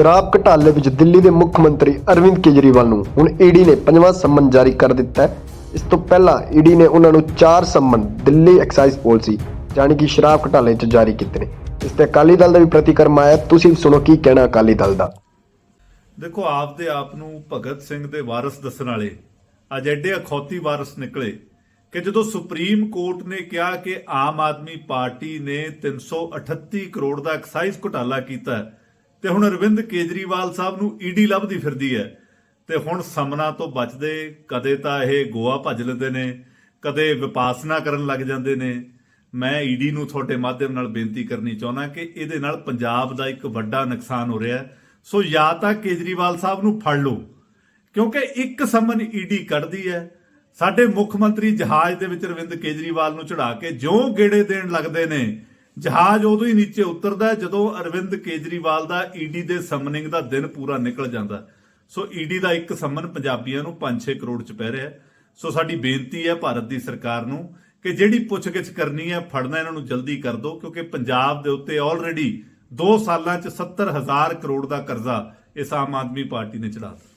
ਸ਼ਰਾਬ ਘਟਾਲੇ ਵਿੱਚ ਦਿੱਲੀ ਦੇ ਮੁੱਖ ਮੰਤਰੀ ਅਰਵਿੰਦ ਕੇਜਰੀਵਾਲ ਨੂੰ ਹੁਣ ਈਡੀ ਨੇ ਪੰਜਵਾਂ ਸੰਮਨ ਜਾਰੀ ਕਰ ਦਿੱਤਾ ਹੈ। ਇਸ ਤੋਂ ਪਹਿਲਾਂ ਈਡੀ ਨੇ ਉਹਨਾਂ ਨੂੰ ਚਾਰ ਸੰਮਨ ਦਿੱਲੀ ਐਕਸਾਈਜ਼ ਪਾਲਿਸੀ ਜਾਣੀ ਕਿ ਸ਼ਰਾਬ ਘਟਾਲੇ 'ਚ ਜਾਰੀ ਕੀਤੇ ਨੇ। ਇਸ ਤੇ ਅਕਾਲੀ ਦਲ ਦਾ ਵੀ ਪ੍ਰਤੀਕਰਮ ਆਇਆ। ਤੁਸੀਂ ਸੁਣੋ ਕੀ ਕਹਿਣਾ ਅਕਾਲੀ ਦਲ ਦਾ। ਦੇਖੋ ਆਪਦੇ ਆਪ ਨੂੰ ਭਗਤ ਸਿੰਘ ਦੇ ਵਾਰਿਸ ਦੱਸਣ ਵਾਲੇ ਅੱਜ ਐਡੇ ਅਖੌਤੀ ਵਾਰਿਸ ਨਿਕਲੇ ਕਿ ਜਦੋਂ ਸੁਪਰੀਮ ਕੋਰਟ ਨੇ ਕਿਹਾ ਕਿ ਆਮ ਆਦਮੀ ਪਾਰਟੀ ਨੇ 338 ਕਰੋੜ ਦਾ ਐਕਸਾਈਜ਼ ਘੁਟਾਲਾ ਕੀਤਾ ਹੈ, ਤੇ ਹੁਣ ਅਰਵਿੰਦ ਕੇਜਰੀਵਾਲ ਸਾਹਿਬ ਨੂੰ ਈਡੀ ਲੱਭਦੀ ਫਿਰਦੀ ਹੈ। ਤੇ ਹੁਣ ਸਮਨਾ ਤੋਂ ਬਚਦੇ, ਕਦੇ ਤਾਂ ਇਹ ਗੋਆ ਭੱਜ ਲੈਂਦੇ ਨੇ, ਕਦੇ ਵਿਪਾਸਨਾ ਕਰਨ ਲੱਗ ਜਾਂਦੇ ਨੇ। ਮੈਂ ਈਡੀ ਨੂੰ ਤੁਹਾਡੇ ਮਾਧਿਅਮ ਨਾਲ ਬੇਨਤੀ ਕਰਨੀ ਚਾਹੁੰਦਾ ਕਿ ਇਹਦੇ ਨਾਲ ਪੰਜਾਬ ਦਾ ਇੱਕ ਵੱਡਾ ਨੁਕਸਾਨ ਹੋ ਰਿਹਾ ਸੋ ਜਾਂ ਤਾਂ ਕੇਜਰੀਵਾਲ ਸਾਹਿਬ ਨੂੰ ਫੜ ਲਓ, ਕਿਉਂਕਿ ਇੱਕ ਸਮਨ ਈਡੀ ਕੱਢਦੀ ਹੈ। ਸਾਡੇ ਮੁੱਖ ਮੰਤਰੀ ਜਹਾਜ਼ ਦੇ ਵਿੱਚ ਰਵਿੰਦ ਕੇਜਰੀਵਾਲ ਨੂੰ ਚੜਾ ਕੇ ਜਿਉਂ ਗੇੜੇ ਦੇਣ ਲੱਗਦੇ ਨੇ ਜਹਾਜ਼ ਉਦੋਂ ਹੀ ਨੀਚੇ ਉਤਰਦਾ ਜਦੋਂ ਅਰਵਿੰਦ ਕੇਜਰੀਵਾਲ ਦਾ ਈਡੀ ਦੇ ਸਮਨਿੰਗ ਦਾ ਦਿਨ ਪੂਰਾ ਨਿਕਲ ਜਾਂਦਾ ਸੋ ਈਡੀ ਦਾ ਇੱਕ ਸਮਨ ਪੰਜਾਬੀਆਂ ਨੂੰ 5-6 ਕਰੋੜ ਚ ਪੈ ਰਿਹਾ ਸੋ ਸਾਡੀ ਬੇਨਤੀ ਹੈ ਭਾਰਤ ਦੀ ਸਰਕਾਰ ਨੂੰ ਕਿ ਜਿਹੜੀ ਪੁੱਛਗਿੱਛ ਕਰਨੀ ਹੈ, ਫੜਨਾ ਇਹਨਾਂ ਨੂੰ ਜਲਦੀ ਕਰ ਦਿਓ, ਕਿਉਂਕਿ ਪੰਜਾਬ ਦੇ ਉੱਤੇ ਆਲਰੇਡੀ 2 ਸਾਲਾਂ ਚ 70000 ਕਰੋੜ ਦਾ ਕਰਜ਼ਾ ਇਸ ਆਮ ਆਦਮੀ ਪਾਰਟੀ ਨੇ ਚੜਾਤਾ